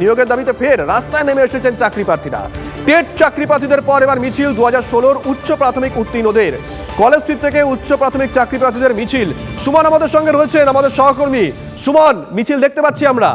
নিয়োগের দাবিতে ফের রাস্তায় নেমে এসেছেন চাকরি প্রার্থীরা। টেট চাকরি প্রার্থীদের পর এবার মিছিল দু হাজার ষোলোর উচ্চ প্রাথমিক উত্তীর্ণদের। কলেজ স্ট্রিট থেকে উচ্চ প্রাথমিক চাকরি প্রার্থীদের মিছিল। সুমন আমাদের সঙ্গে রয়েছেন আমাদের সহকর্মী। সুমন, মিছিল দেখতে পাচ্ছি আমরা।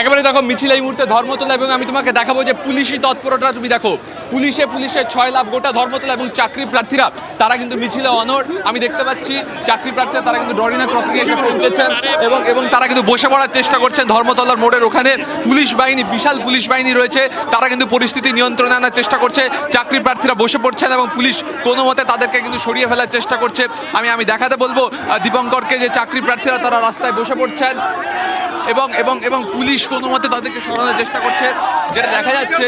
একেবারে দেখো মিছিল এই মুহূর্তে ধর্মতলা এবং আমি তোমাকে দেখাবো যে পুলিশি তৎপরতা তুমি দেখো। পুলিশে পুলিশের ছয় লাভ গোটা ধর্মতলা এবং চাকরি প্রার্থীরা, তারা কিন্তু মিছিলে অনর আমি দেখতে পাচ্ছি চাকরি প্রার্থীরা, তারা কিন্তু ডরিনা ক্রসিংয়ে এসে পৌঁছেছেন এবং এবং তারা কিন্তু বসে পড়ার চেষ্টা করছেন ধর্মতলার মোড়ের ওখানে। পুলিশ বাহিনী, বিশাল পুলিশ বাহিনী রয়েছে, তারা কিন্তু পরিস্থিতি নিয়ন্ত্রণে আনার চেষ্টা করছে। চাকরি প্রার্থীরা বসে পড়ছেন এবং পুলিশ কোনো মতে তাদেরকে কিন্তু সরিয়ে ফেলার চেষ্টা করছে। আমি আমি দেখাতে বলব দীপঙ্করকে যে চাকরি প্রার্থীরা তারা রাস্তায় বসে পড়ছেন। এবং এবং এবং পুলিশ কোনো মতে তাদেরকে সরানোর চেষ্টা করছে। যেটা দেখা যাচ্ছে,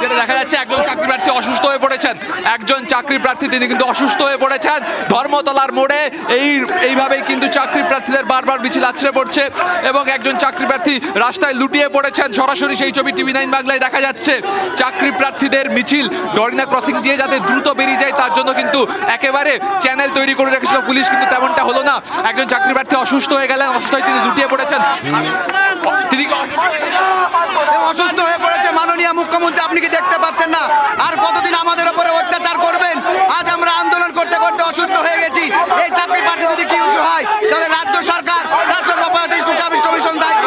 যেটা দেখা যাচ্ছে, একজন চাকরি প্রার্থী অসুস্থ হয়ে পড়েছেন। একজন চাকরি প্রার্থী, তিনি কিন্তু অসুস্থ হয়ে পড়েছেন। ধর্মতলার মোড়ে এই, এইভাবেই কিন্তু চাকরি প্রার্থীদের বারবার মিছিল আছড়ে পড়ছে এবং একজন চাকরি প্রার্থী রাস্তায় লুটিয়ে পড়েছেন। সরাসরি সেই ছবি টিভি নাইন বাংলায় দেখা যাচ্ছে। চাকরি প্রার্থীদের মিছিল ডরিনা ক্রসিং দিয়ে যাতে দ্রুত বেরিয়ে যায়, তার জন্য কিন্তু একেবারে চ্যানেল তৈরি করে রেখেছিল। পুলিশ কিন্তু তেমনটা হলো না। একজন চাকরি প্রার্থী অসুস্থ হয়ে গেলেন, অসুস্থ হয়ে তিনি লুটিয়ে পড়েছেন। অসুস্থ হয়ে পড়েছে, মাননীয় মুখ্যমন্ত্রী, আপনি কি দেখতে পাচ্ছেন না? আর কতদিন আমাদের উপরে অত্যাচার করবেন? আজ আমরা আন্দোলন করতে করতে অসুস্থ হয়ে গেছি। এই চাকরি পার্টি যদি কি উঁচু হয়, তাহলে রাজ্য সরকার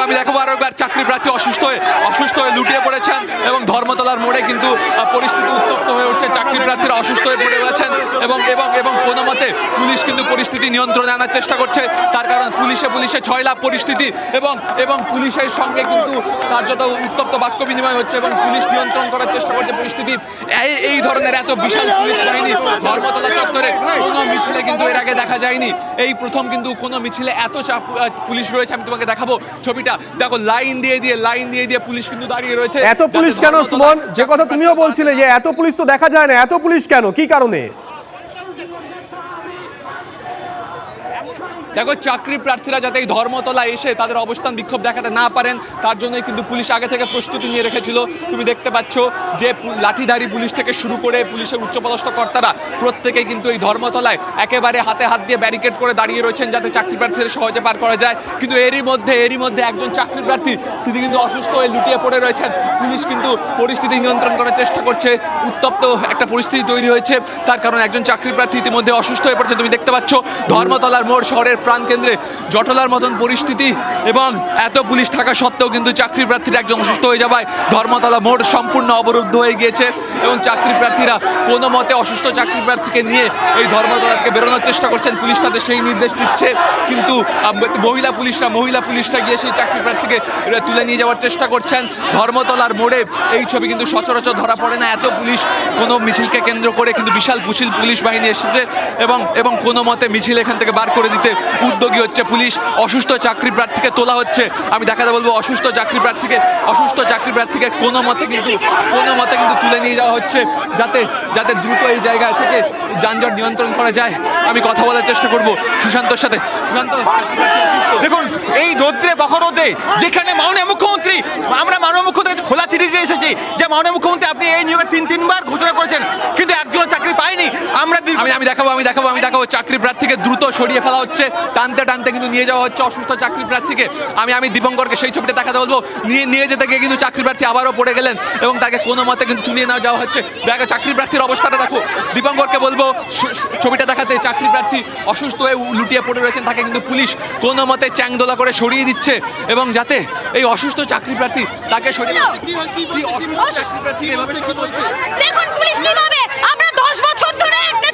আমি আরও একবার, চাকরি প্রার্থী অসুস্থ হয়ে অসুস্থ হয়ে লুটিয়ে পড়েছেন এবং ধর্মতলার মোড়ে কিন্তু পরিস্থিতি উত্তপ্ত হয়ে উঠছে। চাকরি প্রার্থীরা অসুস্থ হয়ে পড়ে রয়েছেন এবং এবং এবং কোনো মতে পুলিশ কিন্তু পরিস্থিতি নিয়ন্ত্রণে আনার চেষ্টা করছে। তার কারণ পুলিশে পুলিশে ছয় লাভ পরিস্থিতি এবং এবং পুলিশের সঙ্গে কিন্তু তার যত উত্তপ্ত বাক্য বিনিময় হচ্ছে এবং পুলিশ নিয়ন্ত্রণ করার চেষ্টা করছে পরিস্থিতি। এই এই ধরনের এত বিশাল পুলিশ বাহিনী ধর্মতলা চত্বরে কোনো মিছিলে কিন্তু এর আগে দেখা যায়নি। এই প্রথম কিন্তু কোনো মিছিলে এত চাপ পুলিশ রয়েছে আমি তোমাকে দেখাবো ছবিটা। দেখো লাইন দিয়ে দিয়ে লাইন দিয়ে দিয়ে পুলিশ কিন্তু দাঁড়িয়ে রয়েছে। এত পুলিশ কেন সুমন, যে কথা তুমিও বলছিলে যে এত পুলিশ তো দেখা যায় না, এত পুলিশ কেন? কি কারণে? দেখো, চাকরি প্রার্থীরা যাতে এই ধর্মতলা এসে তাদের অবস্থান বিক্ষোভ দেখাতে না পারেন, তার জন্যই কিন্তু পুলিশ আগে থেকে প্রস্তুতি নিয়ে রেখেছিল। তুমি দেখতে পাচ্ছ যে লাঠিধারী পুলিশ থেকে শুরু করে পুলিশের উচ্চপদস্থ কর্তারা প্রত্যেকে কিন্তু এই ধর্মতলায় একেবারে হাতে হাত দিয়ে ব্যারিকেড করে দাঁড়িয়ে রয়েছেন যাতে চাকরি প্রার্থীদের সহজে পার করা যায়। কিন্তু এরই মধ্যে এরই মধ্যে একজন চাকরি প্রার্থী, তিনি কিন্তু অসুস্থ হয়ে লুটিয়ে পড়ে রয়েছেন। পুলিশ কিন্তু পরিস্থিতি নিয়ন্ত্রণ করার চেষ্টা করছে। উত্তপ্ত একটা পরিস্থিতি তৈরি হয়েছে। তার কারণ একজন চাকরি প্রার্থী ইতিমধ্যে অসুস্থ হয়ে পড়ছে। তুমি দেখতে পাচ্ছ ধর্মতলার মোড় শহরের প্রাণকেন্দ্রে জটলার মতন পরিস্থিতি এবং এত পুলিশ থাকা সত্ত্বেও কিন্তু চাকরি প্রার্থীরা একজন অসুস্থ হয়ে যাওয়ায় ধর্মতলা মোড় সম্পূর্ণ অবরুদ্ধ হয়ে গিয়েছে এবং চাকরি প্রার্থীরা কোনো মতে অসুস্থ চাকরি প্রার্থীকে নিয়ে এই ধর্মতলা থেকে বেরোনোর চেষ্টা করছেন। পুলিশ তাদের সেই নির্দেশ দিচ্ছে কিন্তু মহিলা পুলিশরা মহিলা পুলিশরা গিয়ে সেই চাকরি প্রার্থীকে তুলে নিয়ে যাওয়ার চেষ্টা করছেন। ধর্মতলার মোড়ে এই ছবি কিন্তু সচরাচর ধরা পড়ে না। এত পুলিশ কোনো মিছিলকে কেন্দ্র করে কিন্তু বিশাল পুশিল পুলিশ বাহিনী এসেছে এবং এবং কোনো মতে মিছিল এখান থেকে বার করে দিতে উদ্যোগী হচ্ছে পুলিশ, অসুস্থ চাকরি প্রার্থীকে তোলা হচ্ছে। আমি দেখাতে বলব, অসুস্থ চাকরি প্রার্থীকে, অসুস্থ চাকরি প্রার্থীকে কোনো মতে কিন্তু, কোনো মতে কিন্তু তুলে নিয়ে যাওয়া হচ্ছে, যাতে যাতে দ্রুত এই জায়গা থেকে যানজট নিয়ন্ত্রণ করা যায়। আমি কথা বলার চেষ্টা করব সুশান্তর সাথে। সুশান্ত, দেখুন, এই রোদ্রে বহরোদে যেখানে মাননীয় মুখ্যমন্ত্রী, আমরা মাননীয় মুখ্যমন্ত্রী খোলা চিঠি দিয়ে এসেছি যে মাননীয় মুখ্যমন্ত্রী, আপনি এই নিয়োগে তিন, তিনবার ঘোষণা করেছেন কিন্তু একজন চাকরি পায়নি আমরা দীর্ঘ- আমি আমি দেখাবো আমি দেখাবো আমি দেখাবো। চাকরি প্রার্থীকে দ্রুত সরিয়ে ফেলা হচ্ছে। টানতে টানতে কিন্তু নিয়ে যাওয়া হচ্ছে অসুস্থ চাকরি প্রার্থীকে। আমি আমি দীপঙ্করকে সেই ছবিটা দেখাতে বলব। নিয়ে নিয়ে যেতে গিয়ে কিন্তু চাকরি প্রার্থী আবারও পড়ে গেলেন এবং তাকে কোনো মতে কিন্তু তুলিয়ে নেওয়া যাওয়া হচ্ছে। দেখো চাকরি প্রার্থীর অবস্থাটা দেখো। দীপঙ্করকে বলব ছবিটা দেখাতে চাকরি প্রার্থী অসুস্থ হয়ে লুটিয়ে পড়ে রয়েছেন তাকে কিন্তু পুলিশ কোনো মতে চ্যাংদোলা করে সরিয়ে দিচ্ছে এবং যাতে এই অসুস্থ চাকরি প্রার্থী তাকে সরিয়ে অসুস্থ চাকরি প্রার্থী এভাবে দেখুন পুলিশ কীভাবে আমরা দশ বছর ধরে একটা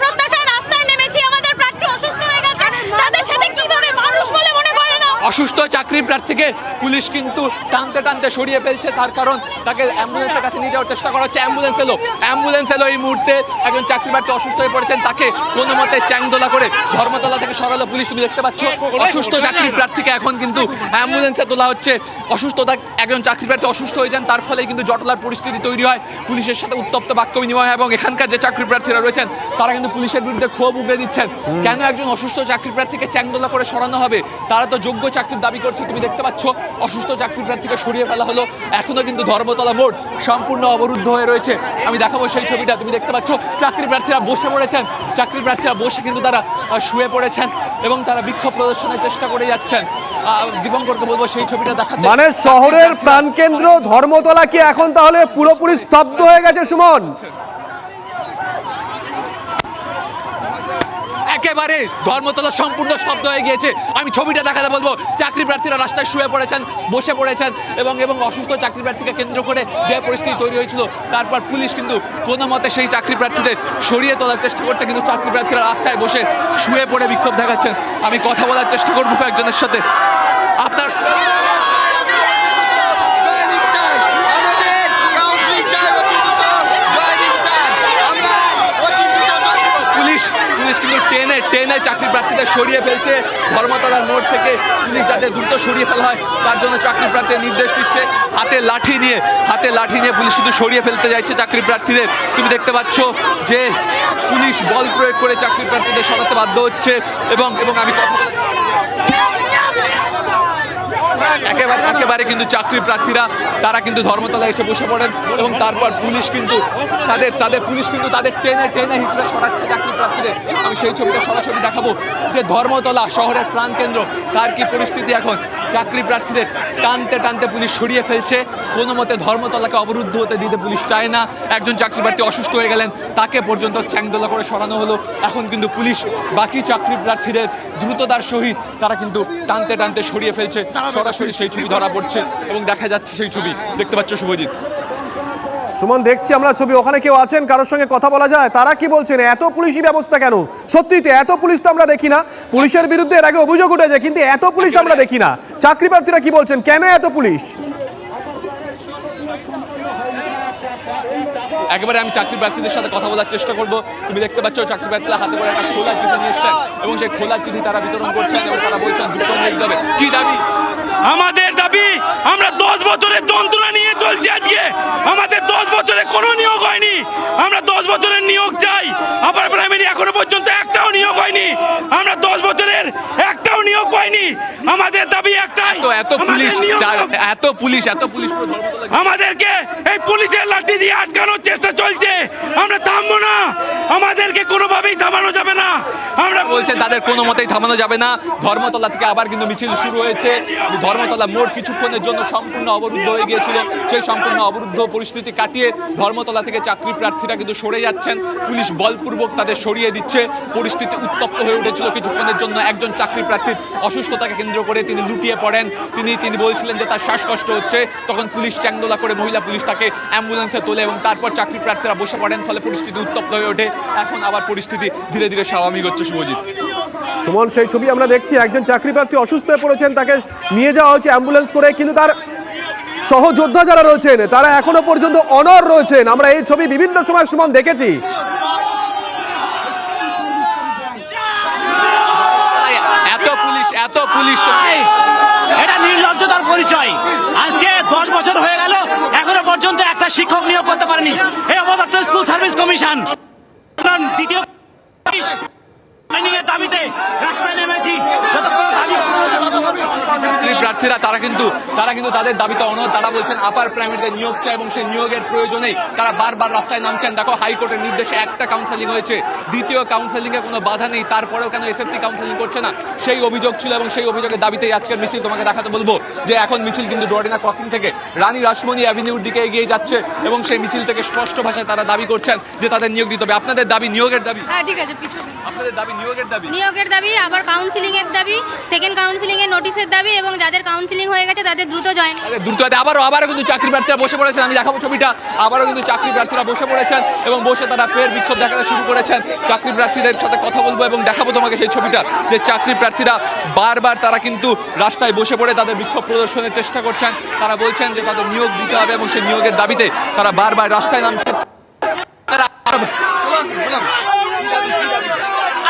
প্রত্যাশায় রাস্তায় নেমেছি আমাদের প্রার্থী অসুস্থ হয়ে গেছে তাদের সাথে কীভাবে মানুষ বলে মনে করে না অসুস্থ চাকরি প্রার্থীকে পুলিশ কিন্তু টানতে টানতে সরিয়ে ফেলছে। তার কারণ তাকে অ্যাম্বুলেন্সের কাছে নিয়ে যাওয়ার চেষ্টা করা হচ্ছে। অ্যাম্বুলেন্স এলো। অ্যাম্বুলেন্স এলো এই মুহূর্তে। একজন চাকরি প্রার্থী অসুস্থ হয়ে পড়েছেন। তাকে কোনো মতে চ্যাংদোলা করে ধর্মতলা থেকে সরালো পুলিশ। তুমি দেখতে পাচ্ছ, অসুস্থ চাকরি প্রার্থীকে এখন কিন্তু অ্যাম্বুলেন্সে তোলা হচ্ছে। অসুস্থতা, একজন চাকরি প্রার্থী অসুস্থ হয়ে যান, তার ফলে কিন্তু জটলার পরিস্থিতি তৈরি হয়। পুলিশের সাথে উত্তপ্ত বাক্য বিনিময় হয় এবং এখানকার যে চাকরি প্রার্থীরা রয়েছেন, তারা কিন্তু পুলিশের বিরুদ্ধে ক্ষোভ উগড়ে দিচ্ছেন। কেন একজন অসুস্থ চাকরি প্রার্থীকে চ্যাংদোলা করে সরানো হবে? তারা তো যোগ্য চাকরির দাবি করছে, তুমি দেখতে পাচ্ছ, অসুস্থ চাকরি প্রার্থীকে সরিয়ে ফেলা হলো। এখনও কিন্তু ধর্মতলা মোড় সম্পূর্ণ অবরুদ্ধ হয়ে রয়েছে। আমি দেখাবো সেই ছবিটা, তুমি দেখতে পাচ্ছ চাকরি প্রার্থীরা বসে পড়েছেন। চাকরি প্রার্থীরা বসে কিন্তু তারা শুয়ে পড়েছেন এবং তারা বিক্ষোভ প্রদর্শনের চেষ্টা করে যাচ্ছেন। দীপঙ্করকে বলব সেই ছবিটা দেখাতে। মানে শহরের প্রাণকেন্দ্র ধর্মতলা কি এখন তাহলে পুরোপুরি স্তব্ধ হয়ে গেছে, সুমন? একেবারে ধর্মতলা সম্পূর্ণ শব্দ হয়ে গিয়েছে। আমি ছবিটা দেখাতে বলব। চাকরি প্রার্থীরা রাস্তায় শুয়ে পড়েছেন, বসে পড়েছেন এবং এবং অসুস্থ চাকরি প্রার্থীকে কেন্দ্র করে যে পরিস্থিতি তৈরি হয়েছিল, তারপর পুলিশ কিন্তু কোনো মতে সেই চাকরি প্রার্থীদের সরিয়ে তোলার চেষ্টা করতে কিন্তু চাকরি প্রার্থীরা রাস্তায় বসে শুয়ে পড়ে বিক্ষোভ দেখাচ্ছেন। আমি কথা বলার চেষ্টা করব কয়েকজনের সাথে। আপনার জয়নিং চাই আমাদের কাউন্সিলিং চাই অতি দ্রুত জয়নিং চাই আমরা অতি দ্রুত জয়- পুলিশ কিন্তু টেনে টেনে চাকরি প্রার্থীদের সরিয়ে ফেলছে। ধর্মতলার মোড় থেকে পুলিশ যাতে দ্রুত সরিয়ে ফেলা হয়, তার জন্য চাকরি প্রার্থীদের নির্দেশ দিচ্ছে। হাতে লাঠি নিয়ে, হাতে লাঠি নিয়ে পুলিশ কিন্তু সরিয়ে ফেলতে যাচ্ছে চাকরি প্রার্থীদের। তুমি দেখতে পাচ্ছ যে পুলিশ বল প্রয়োগ করে চাকরি প্রার্থীদের সরাতে বাধ্য হচ্ছে এবং এবং আমি কথা বলে একেবারে একেবারে কিন্তু চাকরি প্রার্থীরা, তারা কিন্তু ধর্মতলায় এসে বসে পড়েন এবং তারপর পুলিশ কিন্তু তাদের তাদের পুলিশ কিন্তু তাদের ট্রেনে ট্রেনে হিচড়ে সরাচ্ছে চাকরি প্রার্থীদের। আমি সেই ছবিটা সরাসরি দেখাবো যে ধর্মতলা শহরের প্রাণকেন্দ্র তার কি পরিস্থিতি এখন? চাকরি প্রার্থীদের টানতে টানতে পুলিশ সরিয়ে ফেলছে। কোনো মতে ধর্মতলাকে অবরুদ্ধ হতে দিতে পুলিশ চায় না। একজন চাকরি প্রার্থী অসুস্থ হয়ে গেলেন তাকে পর্যন্ত চ্যাংদোলা করে সরানো হলো। এখন কিন্তু পুলিশ বাকি চাকরি প্রার্থীদের দ্রুততার সহিত তারা কিন্তু টানতে টানতে সরিয়ে ফেলছে। সরাসরি সেই ছবি ধরা পড়ছে এবং দেখা যাচ্ছে সেই ছবি। দেখতে পাচ্ছ শুভজিৎ? সুমন, দেখছি আমরা ছবি। ওখানে কেউ আছেন? কারোর সঙ্গে কথা বলা যায়? তারা কি বলছেন? এত পুলিশি ব্যবস্থা কেন? সত্যি তো এত পুলিশ তো আমরা দেখি না। পুলিশের বিরুদ্ধে এর আগে অভিযোগ উঠেছে, কিন্তু এত পুলিশ আমরা দেখি না। চাকরি প্রার্থীরা কি বলছেন? কেন এত পুলিশ? একেবারে আমি চাকরি প্রার্থীদের সাথে কথা বলার চেষ্টা করব। তুমি দেখতে পাচ্ছ, চাকরি প্রার্থীরা হাতে করে একটা খোলা চিঠি নিয়ে এসছেন। এবং সেই খোলা চিঠি তারা বিতরণ করছেন এবং তারা বলছেন, দ্রুত নিয়োগ কি দাবি? আমাদের দাবি আমরা দশ বছরের যন্ত্রণা নিয়ে চলছি আজকে। আমাদের দশ বছরে কোনো নিয়োগ হয়নি। আমরা দশ বছরের নিয়োগ চাই। আবার প্রাইমারি এখনও পর্যন্ত একটাও নিয়োগ হয়নি। আমরা দশ বছরের একটাও নিয়োগ পাইনি। আমাদের দাবি একটাই তো এত পুলিশ। এত পুলিশ এত পুলিশ আমাদেরকে এই পুলিশের লাঠি দিয়ে আটকানোর চেষ্টা চলছে। আমরা থামবো না। আমাদেরকে কোনোভাবেই থামানো যাবে না। আমরা বলছেন তাদের কোনো মতেই থামানো যাবে না। ধর্মতলা থেকে আবার কিন্তু মিছিল শুরু হয়েছে। ধর্মতলা মোড় কিছুক্ষণের জন্য সম্পূর্ণ অবরুদ্ধ হয়ে গিয়েছিল। সেই সম্পূর্ণ অবরুদ্ধ পরিস্থিতি কাটিয়ে ধর্মতলা থেকে চাকরি প্রার্থীরা কিন্তু সরে যাচ্ছেন। পুলিশ বলপূর্বক তাদের সরিয়ে দিচ্ছে। পরিস্থিতি উত্তপ্ত হয়ে উঠেছিল কিছুক্ষণের জন্য। একজন চাকরি প্রার্থীর অসুস্থতাকে কেন্দ্র করে তিনি লুটিয়ে পড়েন। তিনি তিনি বলছিলেন যে তার শ্বাসকষ্ট হচ্ছে। তখন পুলিশ চ্যাংদোলা করে মহিলা পুলিশ তাকে অ্যাম্বুলেন্সে তোলে এবং তারপর চাকরি প্রার্থীরা বসে পড়েন। ফলে পরিস্থিতি উত্তপ্ত হয়ে ওঠে। এখন আবার পরিস্থিতি ধীরে ধীরে স্বাভাবিক হচ্ছে, শুভজিৎ। সুমন সেই ছবি আমরা দেখছি। একজন চাকরি প্রার্থী অসুস্থ হয়ে পড়েছেন তাকে নিয়ে যাওয়া হচ্ছে অ্যাম্বুলেন্স করে কিন্তু তার সহযোদ্ধা যারা রয়েছেন তারা এখনও পর্যন্ত অনর রয়েছেন। আমরা এই ছবি বিভিন্ন সময় সুমন দেখেছি। এত পুলিশ এত পুলিশ তো এটা নির্লজ্জতার পরিচয়। আজকে দশ বছর হয়ে গেল এখনও পর্যন্ত একটা শিক্ষক নিয়োগ করতে পারেনি। এই অবদত্ত স্কুল সার্ভিস কমিশন। দ্বিতীয় দাবিতে রাস্তায় নেমেছি যতক্ষণ দাবি পূরণ হচ্ছে ততক্ষণ চাকরি প্রার্থীরা তারা কিন্তু তারা কিন্তু তাদের দাবিতে অনর তারা বলছেন আপার প্রাইমারিতে নিয়োগ চাই এবং সেই নিয়োগের প্রয়োজনে তারা বারবার রাস্তায় নামছেন। দেখো হাইকোর্টের নির্দেশে একটা কাউন্সেলিং হয়েছে। দ্বিতীয় কাউন্সেলিং এ কোনো বাধা নেই। তারপরেও কেন এসএসসি কাউন্সেলিং করছে না? সেই অভিযোগ ছিল এবং সেই অভিযোগের দাবিতেই আজকের মিছিল তোমাকে দেখাতে বলব যে এখন মিছিল কিন্তু ডোয়ারিনা ক্রসিং থেকে রানী রাসমণি অ্যাভিনিউর দিকে এগিয়ে যাচ্ছে এবং সেই মিছিল থেকে স্পষ্ট ভাষায় তারা দাবি করছেন যে তাদের নিয়োগ দিতে হবে। আপনাদের দাবি নিয়োগের দাবি? হ্যাঁ ঠিক আছে পিছনে। আপনাদের দাবি নিয়োগের দাবি? নিয়োগের দাবি আবার কাউন্সিলিং এর দাবি সেকেন্ড কাউন্সিলিং এর নোটিশের দাবি এবং যাদের কাউন্সিলিং হয়ে গেছে তাদের দ্রুত জয়েন দ্রুত আবারও আবারও কিন্তু চাকরি প্রার্থীরা বসে পড়েছেন। আমি দেখাবো ছবিটা। আবারও কিন্তু চাকরি প্রার্থীরা বসে পড়েছেন এবং বসে তারা ফের বিক্ষোভ দেখাতে শুরু করেছেন। চাকরি প্রার্থীদের সাথে কথা বলব এবং দেখাবো তোমাকে সেই ছবিটা যে চাকরি প্রার্থীরা বারবার তারা কিন্তু রাস্তায় বসে পড়ে তাদের বিক্ষোভ প্রদর্শনের চেষ্টা করছেন। তারা বলছেন যে তাদের নিয়োগ দিতে হবে এবং সেই নিয়োগের দাবিতে তারা বারবার রাস্তায় নামছেন। তারা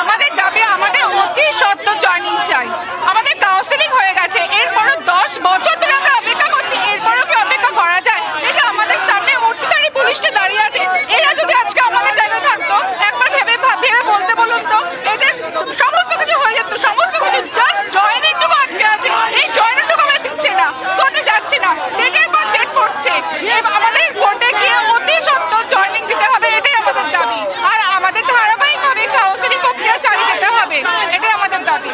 আমাদের দাবি আমাদের অতি সত্য জয়নিং চাই আমাদের কাউন্সিলিং হয়ে গেছে এরপরও দশ বছর ধরে আমরা অপেক্ষা করছি এরপরও কি অপেক্ষা করা যায় এই যে আমাদের সামনে অর্থধারী পুলিশটা দাঁড়িয়ে আছে এরা যদি আজকে আমাদের জায়গায় থাকতো একবার ভেবে ভা- ভেবে বলতে বলুন তো এদের সমস্ত কিছু হয়ে যেত সমস্ত কিছু জাস্ট জয়নিংটুকু আটকে আছে এই জয়নিংটুকু আমরা দিচ্ছে না কোর্টে যাচ্ছে না ডেটের পর ডেট পড়ছে এবার আমাদের কোর্টে গিয়ে অতি সত্য জয়নিং দিতে হবে এটাই আমাদের দাবি আর আমাদের ধারাবাহিকভাবে কাউন্সিলিং প্রক্রিয়া চালিয়ে যেতে হবে এটাই আমাদের দাবি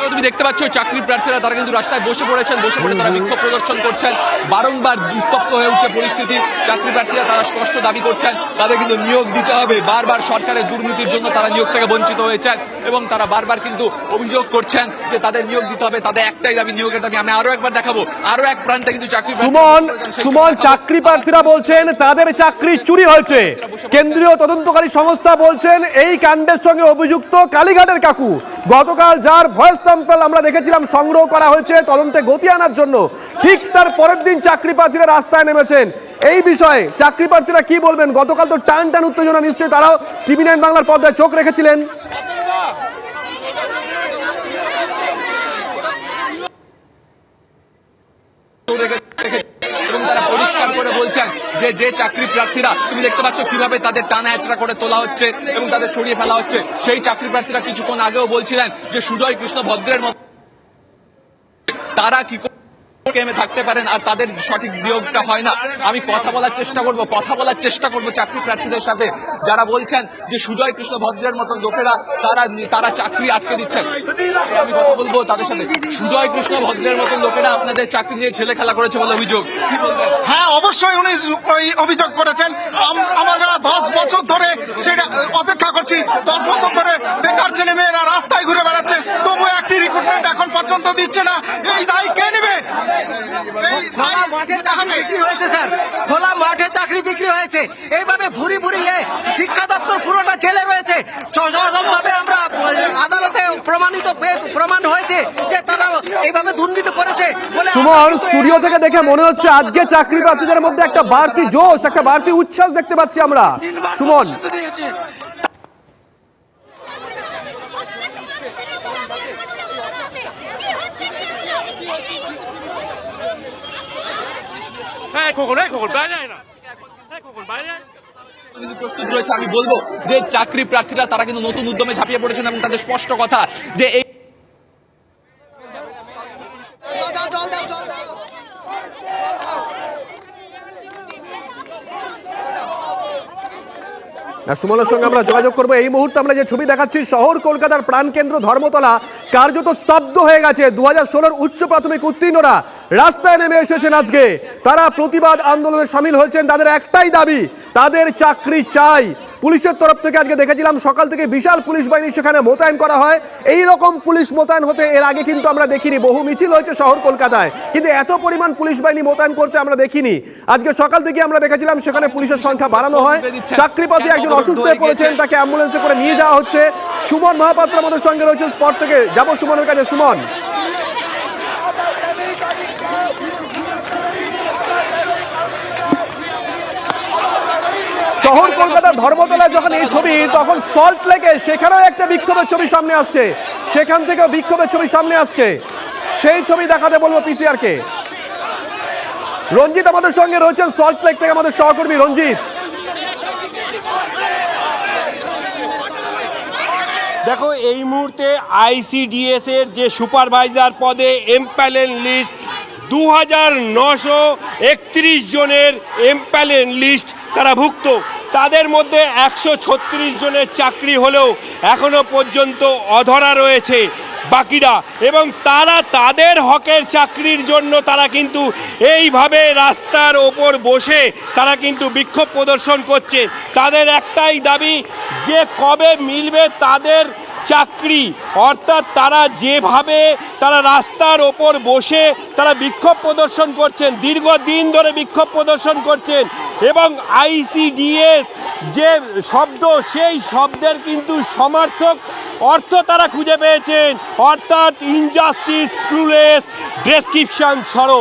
প্রার্থীরা তারা কিন্তু রাস্তায় বসে পড়েছেন, বসে পড়ে তারা বিক্ষোভ প্রদর্শন করছেন। বারংবার উত্তপ্ত হয়ে উঠছে পরিস্থিতি। চাকরি প্রার্থীরা তারা স্পষ্ট দাবি করছেন, তাদের কিন্তু নিয়োগ দিতে হবে। বারবার সরকারের দুর্নীতির জন্য তারা নিয়োগ থেকে বঞ্চিত হয়েছেন। এবং তারা বারবার কিন্তু অভিযোগ করছেন যে তাদের নিয়োগ দিতে হবে, তাদের একটাই দাবি নিয়োগের দাবি। আমি আরও একবার দেখাবো, আরও এক প্রান্তে কিন্তু চাকরি সুমন সুমন, চাকরি প্রার্থীরা বলছেন, তাদের চাকরি চুরি হয়েছে। কেন্দ্রীয় তদন্তকারী সংস্থা বলছেন, এই কাণ্ডের সঙ্গে অভিযুক্ত কালীঘাটের কাকু। গতকাল যার ভয়েস স্যাম্পল আমরা দেখেছিলাম, সংগ্রহ করা হয়েছে তদন্তে গতি আনার জন্য। ঠিক তার পরের দিন চাকরি প্রার্থীরা রাস্তায় নেমেছেন। এই বিষয়ে চাকরি প্রার্থীরা কি বলবেন? গতকাল তো টান টান উত্তেজনা, নিশ্চয়ই তারাও টিভি নাইন বাংলার পর্দায় চোখ রেখেছিলেন। রেখে- রেখে- এবং তারা পরিষ্কার করে বলছেন যে যে চাকরি প্রার্থীরা, তুমি দেখতে পাচ্ছ কীভাবে তাদের টানা হেঁচড়া করে তোলা হচ্ছে এবং তাদের সরিয়ে ফেলা হচ্ছে। সেই চাকরি প্রার্থীরা কিছুক্ষণ আগেও বলছিলেন যে, সুজয় কৃষ্ণ ভদ্রের মতো তারা কি কেমে থাকতে পারেন আর তাদের সঠিক নিয়োগটা হয় না। আমি কথা বলার চেষ্টা করব, কথা বলার চেষ্টা করব চাকরি প্রার্থীদের সাথে। যারা বলছেন যে সুজয় কৃষ্ণ ভদ্রের মতন লোকেরা, তারা তারা চাকরি আটকে দিচ্ছেন। আমি কথা বলব তাদের সাথে। সুজয় কৃষ্ণ ভদ্রের মতন লোকেরা আপনাদের চাকরি নিয়ে ছেলে খেলা করেছে বলে অভিযোগ। হ্যাঁ অবশ্যই উনি ওই অভিযোগ করেছেন। আম- আমরা দশ বছর ধরে সেটা, অপেক্ষা করছি। দশ বছর ধরে বেকার ছেলে মেয়েরা রাস্তায় ঘুরে বেড়াচ্ছে। তবু একটি রিক্রুটমেন্ট এখন পর্যন্ত দিচ্ছে না। এই দায় হবে। বিক্রি হয়েছে স্যার। খোলা মাঠে চাকরি বিক্রি হয়েছে। এইভাবে ভুরি ভুরি এ শিক্ষা দপ্তর পুরোটা জেলে রয়েছে। ভাবে আমরা আদালতে প্রমাণিত প্রমাণ হয়েছে যে তারা এইভাবে দুর্নীতি করেছে সুমন স্টুডিও থেকে দেখে মনে হচ্ছে আজকে চাকরি প্রার্থীদের মধ্যে একটা বাড়তি জোশ একটা বাড়তি উচ্ছ্বাস দেখতে পাচ্ছি আমরা। সুমন। কিন্তু প্রস্তুত রয়েছে আমি বলব যে চাকরি প্রার্থীরা তারা কিন্তু নতুন উদ্যমে ঝাঁপিয়ে পড়েছেন এবং তাদের স্পষ্ট কথা যে এই সুমনের সঙ্গে আমরা যোগাযোগ করব। এই মুহূর্তে আমরা যে ছবি দেখাচ্ছি শহর কলকাতার প্রাণকেন্দ্র ধর্মতলা কার্যত স্তব্ধ হয়ে গেছে। দু হাজার ষোলোর উচ্চ প্রাথমিক উত্তীর্ণরা রাস্তায় নেমে এসেছেন আজকে। তারা প্রতিবাদ আন্দোলনে সামিল হয়েছেন। তাদের একটাই দাবি, তাদের চাকরি চাই। পুলিশের তরফ থেকে আজকে দেখেছিলাম, সকাল থেকে বিশাল পুলিশ বাহিনী সেখানে মোতায়েন করা হয়। এই রকম পুলিশ মোতায়েন হতে এর আগে কিন্তু আমরা দেখিনি। বহু মিছিল হয়েছে শহর কলকাতায়। কিন্তু এত পরিমাণ পুলিশ বাহিনী মোতায়েন করতে আমরা দেখিনি। আজকে সকাল থেকে আমরা দেখেছিলাম, সেখানে পুলিশের সংখ্যা বাড়ানো হয়। চাকরিপতি একজন অসুস্থ হয়ে পড়েছেন, তাকে অ্যাম্বুলেন্সে করে নিয়ে যাওয়া হচ্ছে। সুমন মহাপাত্র আমাদের সঙ্গে রয়েছেন। স্পট থেকে যাব সুমনের কাছে। সুমন। শহর কলকাতার ধর্মতলায় যখন এই ছবি, তখন সল্ট লেকে সেখানেও একটা বিক্ষোভের ছবি সামনে আসছে। সেখান থেকেও বিক্ষোভের ছবি সামনে আসছে। সেই ছবি দেখাতে বলব পিসিআর কে রঞ্জিত আমাদের সঙ্গে রয়েছেন সল্ট লেক থেকে আমাদের সহকর্মী রঞ্জিত। দেখো, এই মুহূর্তে আইসিডিএস এর যে সুপারভাইজার পদে এমপ্যালেন লিস্ট দু হাজার নশো একত্রিশ জনের এমপ্যালেন লিস্ট তারা ভুক্ত। তাদের মধ্যে একশো ছত্রিশ জনের চাকরি হলেও এখনও পর্যন্ত অধরা রয়েছে বাকিরা। এবং তারা তাদের হকের চাকরির জন্য তারা কিন্তু এইভাবে রাস্তার ওপর বসে তারা কিন্তু বিক্ষোভ প্রদর্শন করছে। তাদের একটাই দাবি, যে কবে মিলবে তাদের চাকরি। অর্থাৎ তারা যেভাবে তারা রাস্তার ওপর বসে তারা বিক্ষোভ প্রদর্শন করছেন, দীর্ঘদিন ধরে বিক্ষোভ প্রদর্শন করছেন এবং আইসিডিএস যে শব্দ, সেই শব্দের কিন্তু সমর্থক অর্থ তারা খুঁজে পেয়েছেন। অর্থাৎ ইনজাস্টিস ক্লুলেস ডেসক্রিপশন সরো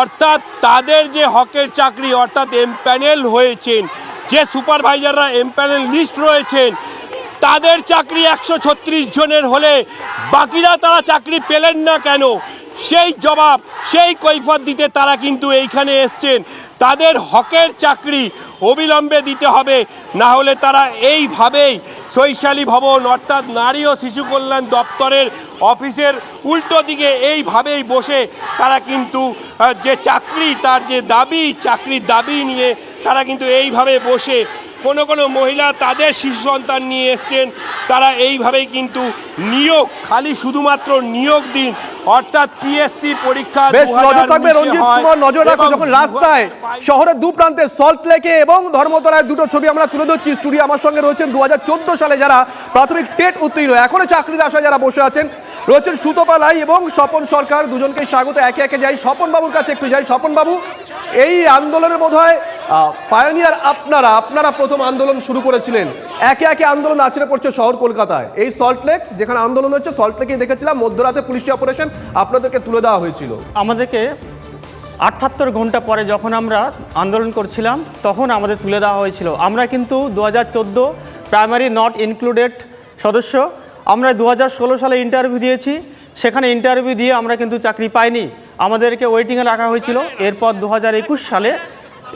অর্থাৎ তাদের যে হকের চাকরি, অর্থাৎ এমপ্যানেল হয়েছেন, যে সুপারভাইজাররা এমপ্যানেল লিস্ট রয়েছেন তাদের চাকরি একশো ছত্রিশ জনের হলে বাকিরা তারা চাকরি পেলেন না কেন? সেই জবাব, সেই কৈফত দিতে তারা কিন্তু এইখানে এসছেন। তাদের হকের চাকরি অবিলম্বে দিতে হবে, না হলে তারা এইভাবেই শৈশালী ভবন অর্থাৎ নারী ও শিশু কল্যাণ দপ্তরের অফিসের উল্টো দিকে এইভাবেই বসে তারা কিন্তু যে চাকরি, তার যে দাবি, চাকরির দাবি নিয়ে তারা কিন্তু এইভাবে বসে কোনো কোনো মহিলা তাদের শিশু সন্তান নিয়ে এসছেন তারা এইভাবেই কিন্তু নিয়োগ খালি শুধুমাত্র নিয়োগ দিন। অর্থাৎ পিএসসি পরীক্ষা বেশ নজর থাকবে রঞ্জিত কুমার নজর রাখো যখন রাস্তায় শহরের দু প্রান্তে সল্ট লেকে এবং ধর্মতলায় দুটো ছবি আমরা তুলে ধরছি স্টুডিও আমার সঙ্গে রয়েছেন দু হাজার চোদ্দ সালে যারা প্রাথমিক টেট উত্তীর্ণ এখনও চাকরির আশায় যারা বসে আছেন রয়েছেন সুতপালাই এবং স্বপন সরকার দুজনকে স্বাগত একে একে যাই স্বপন বাবুর কাছে একটু যাই স্বপন বাবু এই আন্দোলনের বোধ হয় পায়োনিয়ার আপনারা আপনারা প্রথম আন্দোলন শুরু করেছিলেন। একে একে আন্দোলন আছড়ে পড়ছে শহর কলকাতায়। এই সল্টলেক যেখানে আন্দোলন হচ্ছে সল্ট লেকে দেখেছিলাম, মধ্যরাতে পুলিশি অপারেশন আপনাদেরকে তুলে দেওয়া হয়েছিল। আমাদেরকে আটাত্তর ঘণ্টা পরে যখন আমরা আন্দোলন করছিলাম, তখন আমাদের তুলে দেওয়া হয়েছিল। আমরা কিন্তু দু হাজার চোদ্দ প্রাইমারি নট ইনক্লুডেড সদস্য। আমরা দু হাজার ষোলো সালে ইন্টারভিউ দিয়েছি। সেখানে ইন্টারভিউ দিয়ে আমরা কিন্তু চাকরি পাইনি। আমাদেরকে ওয়েটিংয়ে রাখা হয়েছিল। এরপর দু হাজার একুশ সালে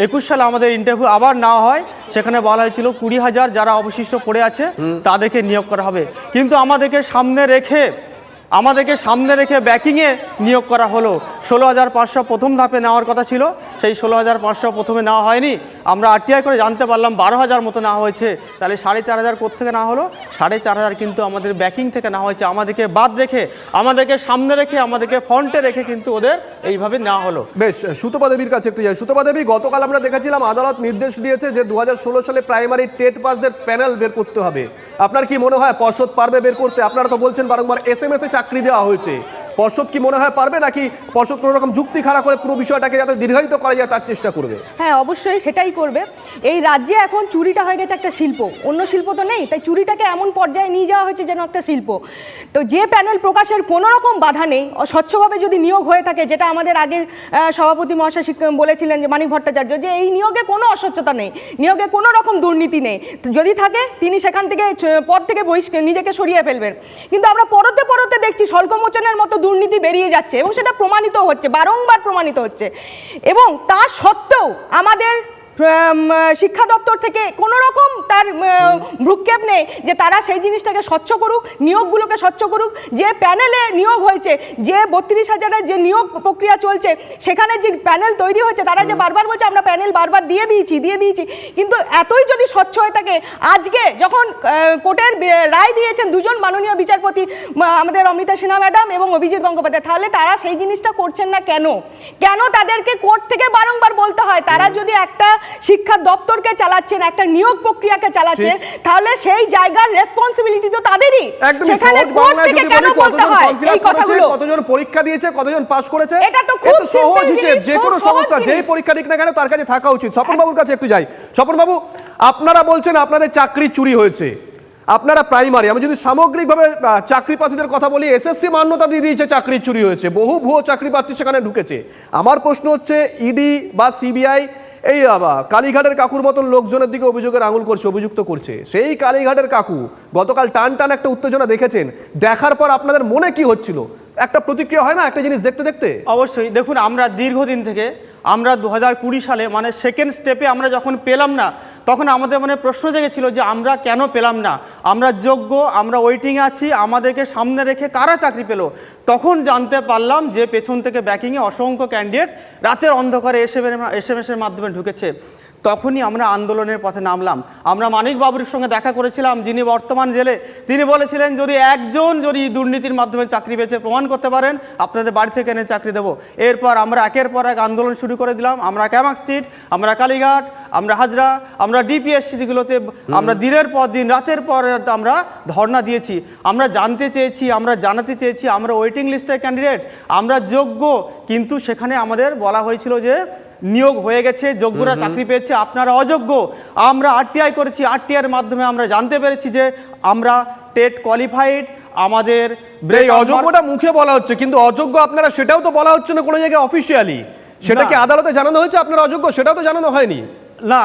একুশ সালে আমাদের ইন্টারভিউ আবার না হয় সেখানে বলা হয়েছিল কুড়ি হাজার যারা অবশিষ্ট পড়ে আছে তাদেরকে নিয়োগ করা হবে। কিন্তু আমাদেরকে সামনে রেখে আমাদেরকে সামনে রেখে ব্যাকিংয়ে নিয়োগ করা হলো। ষোলো হাজার পাঁচশো প্রথম ধাপে নেওয়ার কথা ছিল। সেই ষোলো হাজার পাঁচশো প্রথমে নেওয়া হয়নি। আমরা আরটিআই করে জানতে পারলাম বারো হাজার মতো নেওয়া হয়েছে। তাহলে সাড়ে চার হাজার থেকে নেওয়া হলো? সাড়ে চার হাজার কিন্তু আমাদের ব্যাকিং থেকে নেওয়া হয়েছে। আমাদেরকে বাদ রেখে, আমাদেরকে সামনে রেখে, আমাদেরকে ফ্রন্টে রেখে কিন্তু ওদের এইভাবে নেওয়া হলো। বেশ, সুতপা দেবীর কাছে একটু যাই। সুতপা দেবী, গতকাল আমরা দেখেছিলাম, আদালত নির্দেশ দিয়েছে যে দু হাজার ষোলো সালে প্রাইমারি টেট পাসদের প্যানেল বের করতে হবে। আপনার কি মনে হয়, পর্ষদ পারবে বের করতে? আপনারা তো বলছেন বারংবার এস এম এস এ চাকরি দেওয়া হয়েছে। পর্ষদ কি মনে হয় পারবে নাকি পর্ষদ কোনো রকম যুক্তি খাড়া করে পুরো বিষয়টাকে যাতে দীর্ঘায়িত করা যায় তার চেষ্টা করবে? হ্যাঁ অবশ্যই সেটাই করবে। এই রাজ্যে এখন চুরিটা হয়ে গেছে একটা শিল্প। অন্য শিল্প তো নেই, তাই চুরিটাকে এমন পর্যায়ে নিয়ে যাওয়া হয়েছে যেন একটা শিল্প। তো যে প্যানেল প্রকাশের কোনো রকম বাধা নেই স্বচ্ছভাবে যদি নিয়োগ হয়ে থাকে, যেটা আমাদের আগের সভাপতি মহাশয় বলেছিলেন যে মানিক ভট্টাচার্য, যে এই নিয়োগে কোনো অস্বচ্ছতা নেই, নিয়োগে কোনো রকম দুর্নীতি নেই। যদি থাকে, তিনি সেখান থেকে পদ থেকে বহিষ্কার, নিজেকে সরিয়ে ফেলবেন। কিন্তু আমরা পরতে পরতে দেখছি স্বল্পমোচনের মতো দুর্নীতি বেরিয়ে যাচ্ছে এবং সেটা প্রমাণিত হচ্ছে বারংবার প্রমাণিত হচ্ছে। এবং তা সত্ত্বেও আমাদের শিক্ষা দপ্তর থেকে কোনো রকম তার ভ্রুক্ষেপ নেই যে তারা সেই জিনিসটাকে স্বচ্ছ করুক নিয়োগগুলোকে স্বচ্ছ করুক। যে প্যানেলে নিয়োগ হয়েছে যে বত্রিশ হাজারের যে নিয়োগ প্রক্রিয়া চলছে সেখানে যে প্যানেল তৈরি হয়েছে তারা যে বারবার বলছে আমরা প্যানেল বারবার দিয়ে দিয়েছি দিয়ে দিয়েছি। কিন্তু এতই যদি স্বচ্ছ হয়ে থাকে আজকে যখন কোর্টের রায় দিয়েছেন দুজন মাননীয় বিচারপতি আমাদের অমৃতা সিনহা ম্যাডাম এবং অভিজিৎ গঙ্গোপাধ্যায় তাহলে তারা সেই জিনিসটা করছেন না কেন? কেন তাদেরকে কোর্ট থেকে বারংবার বলতে হয়? তারা যদি একটা শিক্ষা দপ্তরকে চালাচ্ছেন একটা নিয়োগ প্রক্রিয়াকে চালাচ্ছেন তাহলে সেই জায়গার রেসপন্সিবিলিটি তো তাদেরই। একদম সহজ বাংলায় থেকে যদি বলি কতজন ফর্ম ফিল আপ করেছে কতজন পরীক্ষা দিয়েছে কতজন পাস করেছে এটা তো খুব সহজ হিসেব যে কোনো সংস্থা যেই পরীক্ষা দিক না কেন তার কাছে থাকা উচিত। স্বপন বাবুর কাছে একটু যাই। স্বপন বাবু আপনারা বলছেন আপনাদের চাকরি চুরি হয়েছে। আপনারা প্রাইমারি আমি যদি সামগ্রিকভাবে চাকরি প্রার্থীদের কথা বলি এসএসসি মান্যতা দিয়ে দিয়েছে, চাকরি চুরি হয়েছে। বহু ভুয়ো চাকরি প্রার্থী সেখানে ঢুকেছে। আমার প্রশ্ন হচ্ছে ইডি বা সিবিআই এই কালীঘাটের কাকুর মতন লোকজনের দিকে অভিযোগের আঙুল করছে, অভিযুক্ত করছে। সেই কালীঘাটের কাকু গতকাল টান টান একটা উত্তেজনা দেখেছেন। দেখার পর আপনাদের মনে কি হচ্ছিল? একটা প্রতিক্রিয়া হয় না একটা জিনিস দেখতে দেখতে? অবশ্যই। দেখুন, আমরা দীর্ঘদিন থেকে, আমরা দু হাজার কুড়ি সালে মানে সেকেন্ড স্টেপে আমরা যখন পেলাম না, তখন আমাদের মনে প্রশ্ন জেগেছিল যে আমরা কেন পেলাম না? আমরা যোগ্য, আমরা ওয়েটিংয়ে আছি, আমাদেরকে সামনে রেখে কারা চাকরি পেল? তখন জানতে পারলাম যে পেছন থেকে ব্যাকিংয়ে অসংখ্য ক্যান্ডিডেট রাতের অন্ধকারে এসে এস এম এসের মাধ্যমে ঢুকেছে। তখনই আমরা আন্দোলনের পথে নামলাম। আমরা মানিক বাবুর সঙ্গে দেখা করেছিলাম যিনি বর্তমান জেলে। তিনি বলেছিলেন যদি একজন যদি দুর্নীতির মাধ্যমে চাকরি পেয়েছে প্রমাণ করতে পারেন আপনাদের বাড়ি থেকে এনে চাকরি দেবো। এরপর আমরা একের পর এক আন্দোলন শুরু করে দিলাম। আমরা ক্যামাক স্ট্রিট আমরা কালীঘাট আমরা হাজরা আমরা ডিপিএসসিগুলোতে আমরা দিনের পর দিন রাতের পর রাত আমরা ধর্ণা দিয়েছি। আমরা জানতে চেয়েছি আমরা জানাতে চেয়েছি আমরা ওয়েটিং লিস্টের ক্যান্ডিডেট আমরা যোগ্য। কিন্তু সেখানে আমাদের বলা হয়েছিল যে নিয়োগ হয়ে গেছে যোগ্যরা চাকরি পেয়েছে আপনারা অযোগ্য। আমরা আরটিআই করেছি আরটিআইয়ের মাধ্যমে আমরা জানতে পেরেছি যে আমরা টেট কোয়ালিফাইড আমাদের এই অযোগ্যটা মুখে বলা হচ্ছে কিন্তু অযোগ্য আপনারা সেটাও তো বলা হচ্ছে না কোনো জায়গায় অফিসিয়ালি সেটাকে আদালতে জানানো হয়েছে আপনারা অযোগ্য? সেটাও তো জানানো হয়নি। না